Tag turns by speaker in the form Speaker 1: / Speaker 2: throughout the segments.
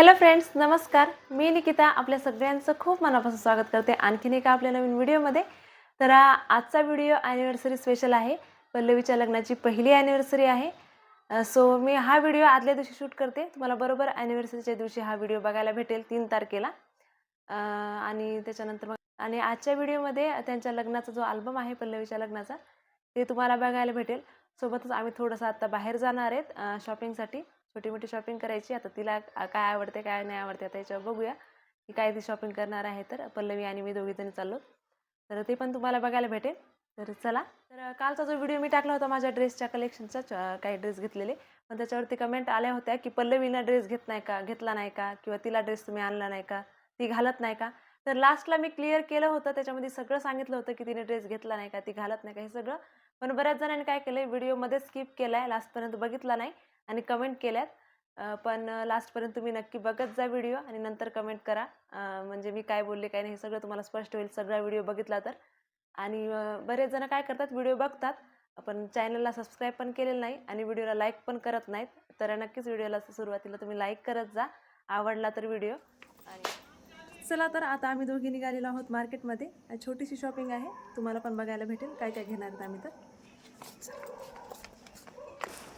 Speaker 1: Hello friends नमस्कार. मी निकिता आपल्या सगळ्यांचं खूप मनापासून स्वागत करते आणखीन एका आपल्या नवीन व्हिडिओमध्ये. तर आजचा व्हिडिओ ॲनिव्हर्सरी स्पेशल आहे. पल्लवीच्या लग्नाची पहिली ॲनिव्हर्सरी आहे. सो मी हा व्हिडिओ आदल्या दिवशी शूट करते. तुम्हाला बरोबर ॲनिव्हर्सरीच्या दिवशी हा व्हिडिओ बघायला भेटेल तीन तारखेला. आणि त्याच्यानंतर मग आणि आजच्या व्हिडिओमध्ये त्यांच्या लग्नाचा जो अल्बम आहे पल्लवीच्या लग्नाचा ते तुम्हाला बघायला भेटेल. सोबतच आम्ही थोडंसं आत्ता बाहेर जाणार आहेत शॉपिंगसाठी छोटी मोठी शॉपिंग करायची. आता तिला काय आवडते काय नाही आवडते आता याच्यावर बघूया. की काय ती शॉपिंग करणार आहे तर पल्लवी आणि मी दोघीजणी चाललो. तर ते पण तुम्हाला बघायला भेटेल. तर चला. तर कालचा जो व्हिडिओ मी टाकला होता माझ्या ड्रेसच्या कलेक्शनचा च- काही ड्रेस घेतलेले. पण त्याच्यावरती कमेंट आल्या होत्या की पल्लवीनं ड्रेस घेत नाही का घेतला नाही का? किंवा तिला ड्रेस तुम्ही आणला नाही का? ती घालत नाही का? तर लास्टला मी क्लिअर केलं होतं. त्याच्यामध्ये सगळं सांगितलं होतं की तिने ड्रेस घेतला नाही का ती घालत नाही का हे सगळं. पण बऱ्याच जणांनी काय केलं व्हिडिओमध्ये स्किप केला आहे लास्टपर्यंत बघितला नाही. आणि कमेंट केल्यात. पण लास्टपर्यंत तुम्ही नक्की बघत जा व्हिडिओ आणि नंतर कमेंट करा. म्हणजे मी काय बोलले काय नाही हे सगळं तुम्हाला स्पष्ट होईल. सगळा व्हिडिओ बघितला तर. आणि बरेच जण काय करतात व्हिडिओ बघतात. पण चॅनलला सबस्क्राईब पण केलेलं नाही आणि व्हिडिओला लाईक पण करत नाहीत. तर नक्कीच व्हिडिओला सुरुवातीला तुम्ही लाईक करत जा. आवडला तर व्हिडिओ. आणि चला तर आता आम्ही दोघी निघालेलो आहोत मार्केटमध्ये. छोटीशी शॉपिंग आहे. तुम्हाला पण बघायला भेटेल. काय काय घेणार आहेत आम्ही तर.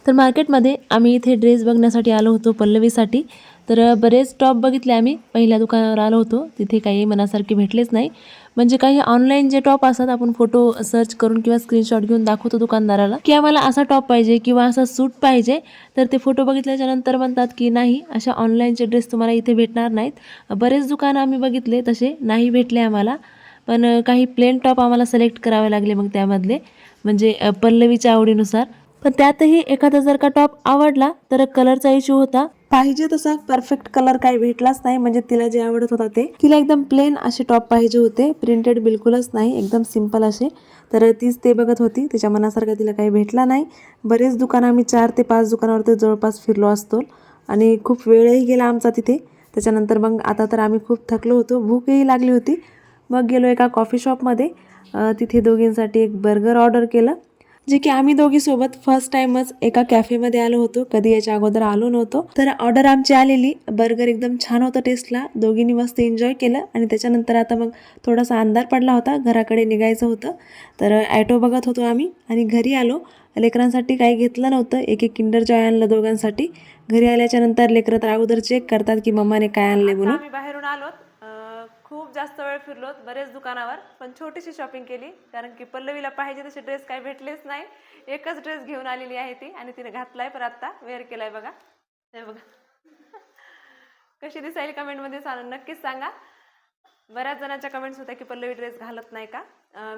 Speaker 2: तर मार्केटमध्ये आम्ही इथे ड्रेस बघण्यासाठी आलो होतो पल्लवीसाठी. तर बरेच टॉप बघितले आम्ही. पहिल्या दुकानावर आलो होतो. तिथे काही मनासारखे भेटलेच नाही. म्हणजे काही ऑनलाईन जे टॉप असतात आपण फोटो सर्च करून किंवा स्क्रीनशॉट घेऊन दाखवतो दुकानदाराला की आम्हाला असा टॉप पाहिजे किंवा असा सूट पाहिजे. तर ते फोटो बघितल्याच्या नंतर म्हणतात की नाही अशा ऑनलाईनचे ड्रेस तुम्हाला इथे भेटणार नाहीत. बरेच दुकानं आम्ही बघितले तसे नाही भेटले आम्हाला. पण काही प्लेन टॉप आम्हाला सिलेक्ट करावे लागले मग त्यामधले. म्हणजे पल्लवीच्या आवडीनुसार. पण त्यातही एखादा जर का टॉप आवडला तर कलरचा इश्यू होता.
Speaker 1: पाहिजे तसा परफेक्ट कलर काही भेटलाच नाही म्हणजे तिला जे आवडत होता ते. तिला एकदम प्लेन असे टॉप पाहिजे होते. प्रिंटेड बिलकुलच नाही एकदम सिंपल असे. तर तीच ते बघत होती. तिच्या मनासारखं तिला काही भेटला नाही. बरेच दुकानं आम्ही चार ते पाच दुकानावरती जवळपास फिरलो असतो. आणि खूप वेळही गेला आमचा तिथे. त्याच्यानंतर मग आता तर आम्ही खूप थकलो होतो. भूकही लागली होती. मग गेलो एका कॉफी शॉपमध्ये तिथे दोघींसाठी एक बर्गर ऑर्डर केलं. जे की आम्ही दोघी सोबत फर्स्ट टाइमच एका कॅफेमध्ये आलो होतो. कधी याच्या अगोदर आलो नव्हतो. तर ऑर्डर आमची आलेली. बर्गर एकदम छान होतं टेस्टला दोघींनी मस्त एन्जॉय केलं. आणि त्याच्यानंतर आता मग थोडासा अंधार पडला होता. घराकडे निघायचं होतं. तर ॲटो बघत होतो आम्ही. आणि घरी आलो. लेकरांसाठी काही घेतलं नव्हतं. एक एक किंडर जॉय आणलं दोघांसाठी. घरी आल्याच्यानंतर लेकरं तर अगोदर चेक करतात की मम्माने काय आणले म्हणून. आम्ही बाहेरून आलोत. खूप जास्त वेळ फिरलोत बरेच दुकानावर पण छोटीशी शॉपिंग केली. कारण की पल्लवीला पाहिजे तसे ड्रेस काही भेटलेच नाही. एकच ड्रेस घेऊन आलेली आहे ती आणि तिने घातलाय पण आत्ता वेअर केलाय बघा. हे बघा. कशी दिसायली कमेंटमध्ये सांग नक्कीच सांगा. बऱ्याच जणांच्या कमेंट्स होत्या की पल्लवी ड्रेस घालत नाही का?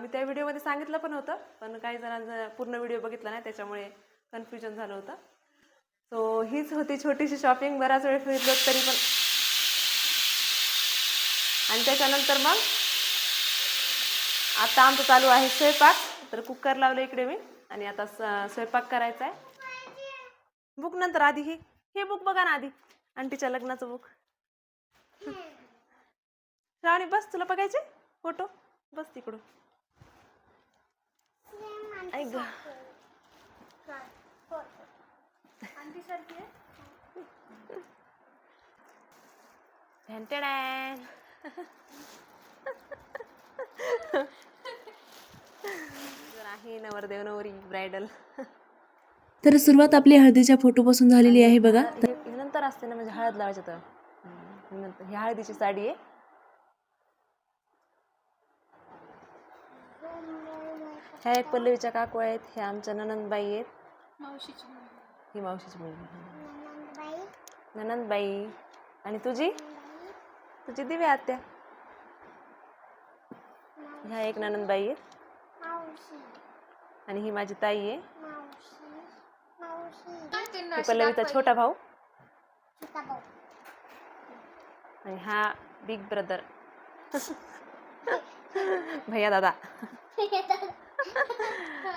Speaker 1: मी त्या व्हिडिओमध्ये सांगितलं पण होतं पण काही जणांचा पूर्ण व्हिडिओ बघितला नाही त्याच्यामुळे कन्फ्युजन झालं होतं. सो हीच होती छोटीशी शॉपिंग बराच वेळ फिरलो तरी पण आणि त्याच्यानंतर मग आता आमचं चालू आहे स्वयंपाक. तर कुकर लावलं इकडे मी आणि आता स्वयंपाक करायचा आहे बुक नंतर आधी हे हे बुक बघा ना आधी. आंटीच्या लग्नाचं बुक श्रावणी बस तुला बघायचे फोटो? बस तिकडून. ऐक आहे नवरदेव नवरी ब्रायडल.
Speaker 2: तर सुरुवात आपली हळदीच्या फोटोपासून झालेली आहे बघा.
Speaker 1: नंतर असते ना म्हणजे हळद लावायचं तर. हे नंतर ही हळदीची साडी आहे. ह्या एक पल्लवीच्या काकू आहेत ह्या आमच्या ननंदबाई आहेत. ही मावशीची मुलगी. ननंदबाई. आणि तुझी? तुझी दिव्या आत्या. ह्या एक ननंदबाई आहेत. आणि ही माझी ताई आहे. ही पल्लवीचा छोटा भाऊ. आणि हा बिग ब्रदर. भैया दादा.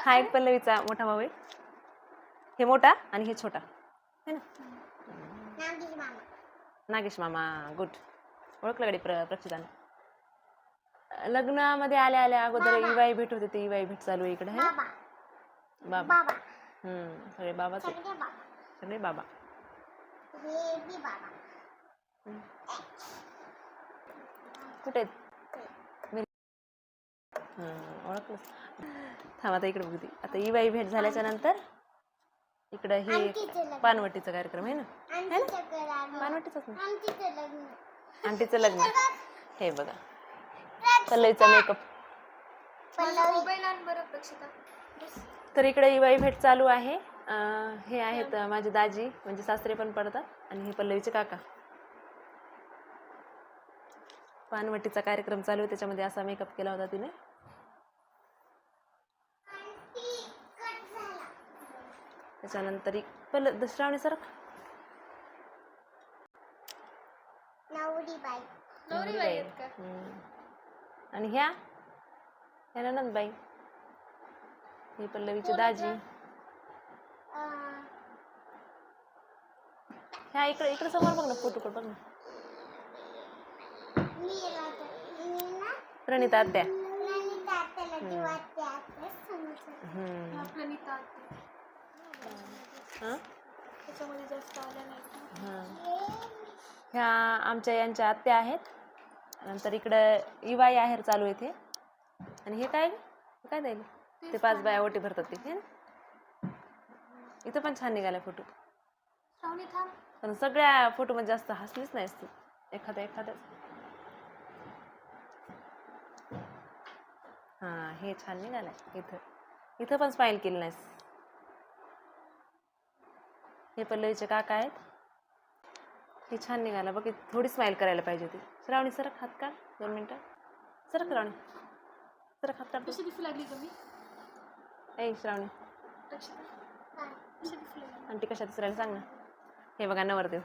Speaker 1: हा एक पल्लवीचा मोठा भाऊ आहे. हे मोठा आणि हे छोटा. है ना? नागेश मामा. गुड ओळखलं गाडी प्र प्रक्षिताने लग्नामध्ये आल्या आल्या अगोदर इवाई भेट होते ते इवाई भेट चालू आहे इकडे है बाबा. हम्म सगळे बाबाच आहेत. सगळे बाबा.
Speaker 3: कुठे ओळखलंच. थांब आता इकडे बघते आता ई बाई भेट झाल्याच्यानंतर इकडं हे पानवटीचा कार्यक्रम आहे ना? पानवटीचाच ना? आंटीचं लग्न. हे बघा. पल्लवीचा मेकअप तर इकडे इवाई भेट चालू आहे. अं, हे आहेत अं, माझे दाजी म्हणजे सासरे पण पडतात आणि हे पल्लवीचे काका. पानवटीचा कार्यक्रम चालू आहे त्याच्यामध्ये असा मेकअप केला होता तिने. त्याच्यानंतर पल्ल श्रावणी आणि ह्या? ह्या नंदबाई ही पल्लवीची दाजी. ह्या इकडे इकडे समोर बघ ना फोटो बघ ना. प्रणिता आत्या. हम्म. हा? हा. ह्या आमच्या यांच्या आत्या आहेत. नंतर इकडं इवाई आहेर चालू आहे इथे. आणि हे काय हे काय द्यायला ते पाच बाया ओटी भरतात ते ना? इथं पण छान निघाला फोटो. पण सगळ्या फोटोमध्ये जास्त हसलीच नाही तू. एखाद्या एखाद्या. हा हे छान निघालंय इथं. इथं पण स्माईल केली नाहीस. हे पल्लवीचे काका आहेत. हे छान निघाला बघ थोडी स्माईल करायला पाहिजे होती. श्रावणी सरक हात काढ दोन मिनटं. सरक श्रावणी सरक हात काढ. तू. ए श्रावणी. आंटी कशा दिसरायला सांग ना. हे बघा नवरदेव.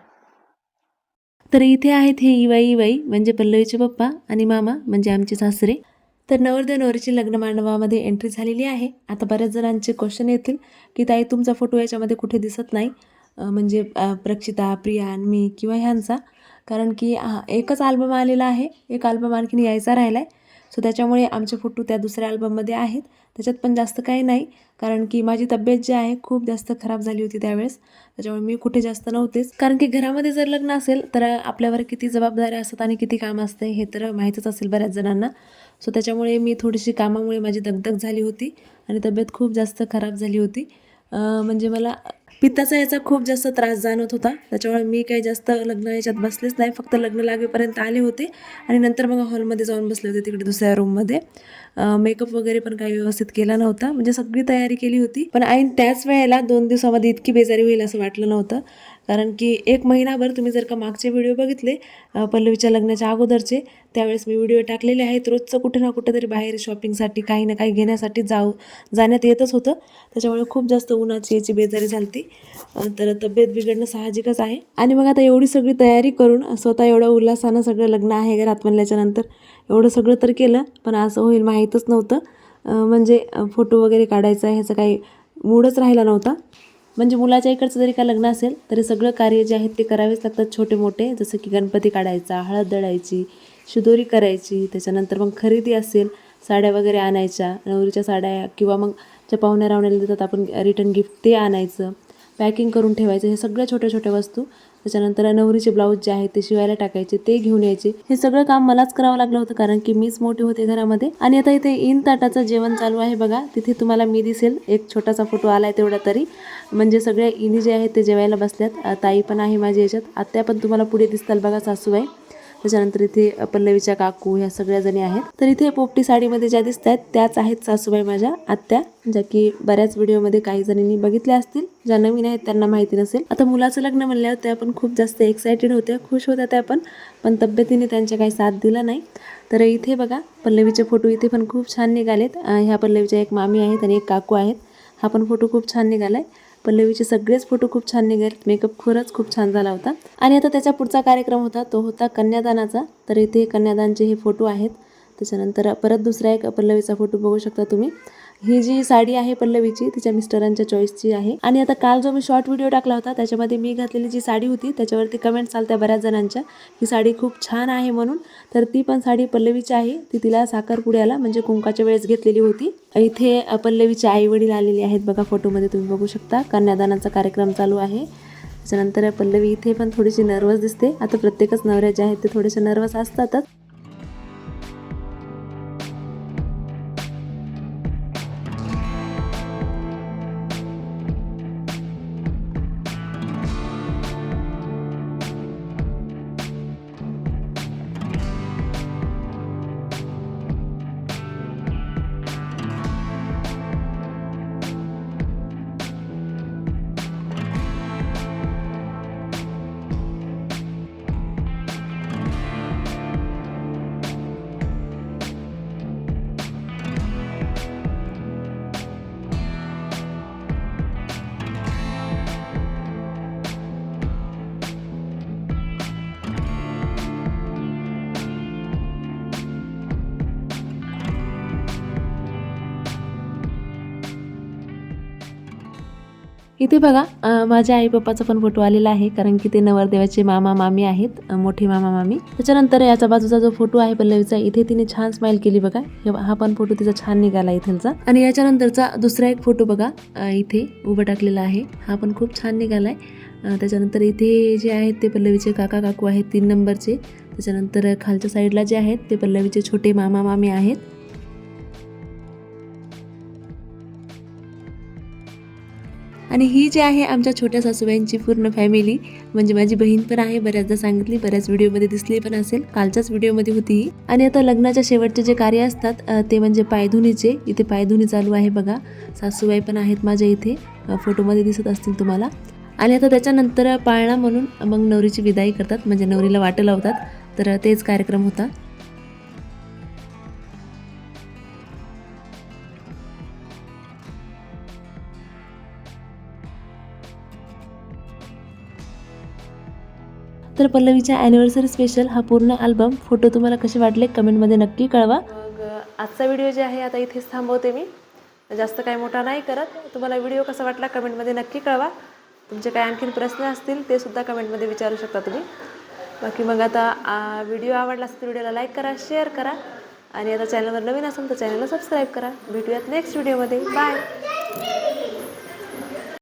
Speaker 1: तर इथे आहेत हे इवाई इवाई म्हणजे पल्लवीचे पप्पा आणि मामा म्हणजे आमचे सासरे. तर नवरदेव नवरीची लग्न मांडवामध्ये एंट्री झालेली आहे. आता बऱ्याच जणांचे क्वेश्चन येतील की ताई तुमचा फोटो याच्यामध्ये कुठे दिसत नाही? म्हणजे प्रक्षिता प्रक्षिता आणि मी किंवा ह्यांचा. कारण की हा, एकच आल्बम आलेला आहे. एक आल्बम आणखीन यायचा राहिला आहे सो त्याच्यामुळे आमचे फोटो त्या दुसऱ्या आल्बममध्ये आहेत. त्याच्यात पण जास्त काही नाही. कारण की माझी तब्येत जी आहे खूप जास्त खराब झाली होती त्यावेळेस. त्याच्यामुळे मी कुठे जास्त नव्हतेच. कारण की घरामध्ये जर लग्न असेल तर आपल्यावर किती जबाबदाऱ्या असतात आणि किती काम असते हे तर माहीतच असेल बऱ्याच जणांना. सो त्याच्यामुळे मी थोडीशी कामामुळे माझी दगदग झाली होती. आणि तब्येत खूप जास्त खराब झाली होती. म्हणजे मला पित्ताचा याचा खूप जास्त त्रास जाणवत होता. त्याच्यामुळे मी काही जास्त लग्न याच्यात बसलेच नाही. फक्त लग्न लागेपर्यंत आले होते. आणि नंतर मग हॉलमध्ये जाऊन बसले होते तिकडे दुसऱ्या रूममध्ये. मेकअप वगैरे पण काही व्यवस्थित केला नव्हता. म्हणजे सगळी तयारी केली होती. पण ऐन त्याच वेळेला दोन दिवसामध्ये इतकी बेजारी होईल असं वाटलं नव्हतं. कारण की एक महिनाभर तुम्ही जर का मागचे व्हिडिओ बघितले पल्लवीच्या लग्नाच्या अगोदरचे त्यावेळेस मी व्हिडिओ टाकलेले आहेत. रोजचं कुठे ना कुठे तरी बाहेर शॉपिंगसाठी काही ना काही घेण्यासाठी जाऊ जाण्यात येतच होतं. त्याच्यामुळे खूप जास्त उन्हाची याची बेजारी झाली तर तब्येत बिघडणं साहजिकच आहे. आणि मग आता एवढी सगळी तयारी करून स्वतः एवढं उल्हासानं सगळं लग्न आहे घरात म्हणल्याच्या नंतर एवढं सगळं तर केलं पण असं होईल माहीतच नव्हतं. म्हणजे फोटो वगैरे काढायचा ह्याचं काही मूडच राहिला नव्हता. म्हणजे मुलाच्या इकडचं जरी का लग्न असेल तरी सगळं कार्य जे आहेत ते करावेच लागतात छोटे मोठे जसं की गणपती काढायचा हळद दळायची शिदोरी करायची त्याच्यानंतर मग खरेदी असेल साड्या वगैरे आणायच्या नवरीच्या साड्या किंवा मग ज्या पाहुण्या रावण्याला देतात आपण रिटर्न गिफ्ट ते आणायचं. पॅकिंग करून ठेवायचं हे सगळ्या छोट्या छोट्या वस्तू त्याच्यानंतर नवरीचे ब्लाऊज जे आहे ते शिवायला टाकायचे ते घेऊन यायचे. हे सगळं काम मलाच करावं लागलं होतं कारण की मीच मोठी होते घरामध्ये. आणि आता इथे इन ताटाचं जेवण चालू आहे बघा. तिथे तुम्हाला मी दिसेल. एक छोटासा फोटो आलाय तेवढा तरी. म्हणजे सगळ्या इनी जे आहेत ते जेवायला बसल्यात. ताई पण आहे माझी याच्यात. आत्या पण तुम्हाला पुढे दिसताल बघा सासूबाई. त्याच्यानंतर इथे पल्लवीच्या काकू ह्या सगळ्या जणी आहेत. तर इथे पोपटी साडीमध्ये ज्या दिसत आहेत त्याच आहेत सासूबाई माझ्या आत्या ज्या की बऱ्याच व्हिडिओमध्ये काही जणींनी बघितल्या असतील. ज्या नवीन आहेत त्यांना माहिती नसेल. आता मुलाचं लग्न म्हणल्यावर त्या पण खूप जास्त एक्सायटेड होत्या खुश होत्या त्या पण पण तब्येतीने त्यांच्या काही साथ दिला नाही. तर इथे बघा पल्लवीचे फोटो इथे पण खूप छान निघालेत. ह्या पल्लवीच्या एक मामी आहेत आणि एक काकू आहेत. हा पण फोटो खूप छान निघाला आहे पल्लवीचे सगळेच फोटो खूप छान निघाले मेकअप खरंच खूप छान झाला होता. आणि आता त्याचा पुढचा कार्यक्रम होता. तो होता कन्यादानाचा. तर इथे कन्यादानचे हे फोटो आहेत. त्याच्यानंतर परत दुसरा एक पल्लवीचा फोटो बघू शकता तुम्ही. ही जी साडी आहे पल्लवीची तिच्या मिस्टरांच्या चॉईसची आहे. आणि आता काल जो मी शॉर्ट व्हिडिओ टाकला होता त्याच्यामध्ये मी घातलेली जी साडी होती त्याच्यावरती कमेंट आलत्या बऱ्याच जणांच्या. ही साडी खूप छान आहे म्हणून तर ती पण साडी पल्लवीची आहे. ती तिला साखरपुड्याला म्हणजे कुंकाच्या वेळेस घेतलेली होती. इथे पल्लवीचे आई वडील आलेले आहेत बघा फोटोमध्ये तुम्ही बघू शकता. कन्यादानाचा कार्यक्रम चालू आहे. त्याच्यानंतर पल्लवी इथे पण थोडीशी नर्वस दिसते. आता प्रत्येकच नवऱ्या जे आहेत ते थोडेसे नर्वस असतातच. इथे बघा माझ्या आई पप्पाचा पण फोटो आलेला आहे कारण की ते नवरदेवाचे मामा मामी आहेत मोठे मामा मामी. त्याच्यानंतर याचा बाजूचा जो फोटो आहे पल्लवीचा इथे तिने छान स्माइल केली बघा. हा पण फोटो तिचा छान निघाला इथलचा. आणि याच्यानंतरचा दुसरा एक फोटो बघा इथे उभं टाकलेला आहे. हा पण खूप छान निघालाय. त्याच्यानंतर इथे जे आहेत ते पल्लवीचे काका काकू आहेत तीन नंबरचे. त्याच्यानंतर खालच्या साईडला जे आहेत ते पल्लवीचे छोटे मामा मामी आहेत. आणि ही जी आहे आमच्या छोट्या सासूबाईंची पूर्ण फॅमिली म्हणजे माझी बहीण पण आहे बऱ्याचदा सांगितली बऱ्याच व्हिडिओमध्ये दिसली पण असेल कालच्याच व्हिडिओमध्ये होती ही. आणि आता लग्नाच्या शेवटचे जे कार्य असतात ते म्हणजे पायधुनीचे इथे पायधुनी चालू आहे बघा सासूबाई पण आहेत माझ्या इथे फोटोमध्ये दिसत असतील तुम्हाला. आणि आता त्याच्यानंतर पाळणा म्हणून मग नवरीची विदाई करतात म्हणजे नवरीला वाटं लावतात तर तेच कार्यक्रम होता. तर पल्लवीच्या ॲनिव्हर्सरी स्पेशल हा पूर्ण अल्बम फोटो तुम्हाला कसे वाटले कमेंटमध्ये नक्की कळवा.
Speaker 3: मग आजचा व्हिडिओ जे आहे आता इथेच थांबवते मी. जास्त काही मोठा नाही करत. तुम्हाला व्हिडिओ कसा वाटला कमेंटमध्ये नक्की कळवा. तुमचे काही आणखीन प्रश्न असतील ते सुद्धा कमेंटमध्ये विचारू शकता तुम्ही. बाकी मग आता व्हिडिओ आवडला असेल तर व्हिडिओला लाईक करा शेअर करा. आणि आता चॅनलवर नवीन असेल तर चॅनलला सबस्क्राईब करा. भेटूयात नेक्स्ट व्हिडिओमध्ये बाय